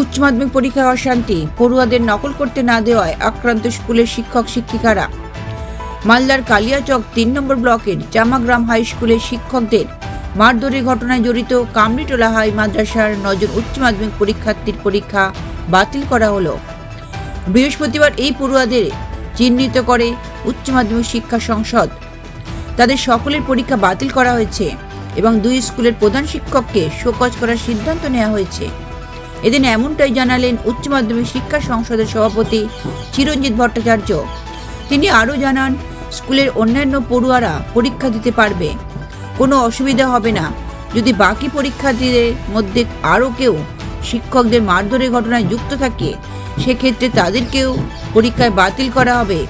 উচ্চ মাধ্যমিক পরীক্ষায় অশান্তি। পড়ুয়াদের নকল করতে না দেওয়ায় আক্রান্ত স্কুলের শিক্ষক, শিক্ষিকারা। মালদার কালিয়াচক তিন নম্বর ব্লকের জামাগ্রাম হাই স্কুলের শিক্ষকদের মারধরের ঘটনায় জড়িত কামরিটোলা হাই মাদ্রাসার নজন উচ্চ মাধ্যমিক পরীক্ষার্থীর পরীক্ষা বাতিল করা হলো। বৃহস্পতিবার এই পড়ুয়াদের চিহ্নিত করে উচ্চ মাধ্যমিক শিক্ষা সংসদ। তাদের সকলের পরীক্ষা বাতিল করা হয়েছে এবং দুই স্কুলের প্রধান শিক্ষককে শোকজ করার সিদ্ধান্ত নেওয়া হয়েছে। এদিন এমনটাই জানালেন উচ্চ মাধ্যমিক শিক্ষা সংসদের সভাপতি চিরঞ্জিত ভট্টাচার্য। তিনি আরও জানান, স্কুলের অন্যান্য পড়ুয়ারা পরীক্ষা দিতে পারবে। কোনো অসুবিধা হবে না। যদি বাকি পরীক্ষার্থীদের মধ্যে আরও কেউ শিক্ষকদের মারধরের ঘটনায় যুক্ত থাকে, সেক্ষেত্রে তাদেরকেও পরীক্ষায় বাতিল করা হবে।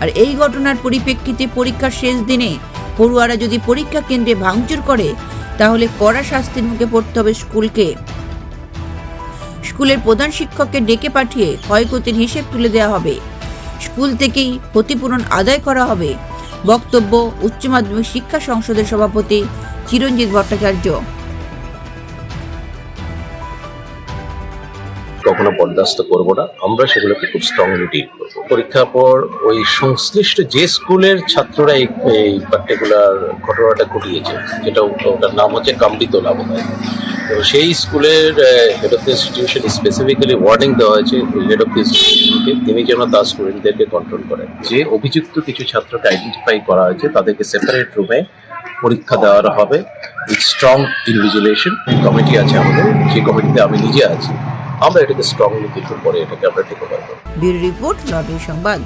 আর এই ঘটনার পরিপ্রেক্ষিতে পরীক্ষার শেষ দিনে পড়ুয়ারা যদি পরীক্ষা কেন্দ্রে ভাঙচুর করে, তাহলে কড়া শাস্তির মুখে পড়তে হবে স্কুলকে। স্কুলের প্রধান শিক্ষককে ডেকে পাঠিয়ে ক্ষয়ক্ষতির হিসেব তুলে দেওয়া হবে। স্কুল থেকেই ক্ষতিপূরণ আদায় করা হবে। বক্তব্য, উচ্চ মাধ্যমিক শিক্ষা সংসদের সভাপতি চিরঞ্জিত ভট্টাচার্য। কখনো বরদাস্ত করব না। আমরা সেগুলোকে খুব স্ট্রংলি ডিল করব। পরীক্ষার পর ওই সংশ্লিষ্ট যে স্কুলের ছাত্ররা এই পার্টিকুলার ঘটনাটা ঘটিয়েছে, যেটা ওটার নাম হচ্ছে কামড়িতলা বোধ হয় তো সেই স্কুলের head of institution specifically warning দেওয়া হয়েছে হেড অফ ইনস্টিটিউশনকে তিনি যেন তার স্টুডেন্টদেরকে কন্ট্রোল করেন যে অভিযুক্ত কিছু ছাত্রকে আইডেন্টিফাই করা হয়েছে, তাদেরকে সেপারেট রুমে পরীক্ষা দেওয়া হবে। উইথ স্ট্রং ইনভিজিলেশন কমিটি আছে আমাদের, সেই কমিটিতে আমি নিজে আছি। আমরা এটাকে স্ট্রংলি কিছু পরে এটাকে আমরা টেক ওভার করব। রিপোর্ট লটারি সংবাদ।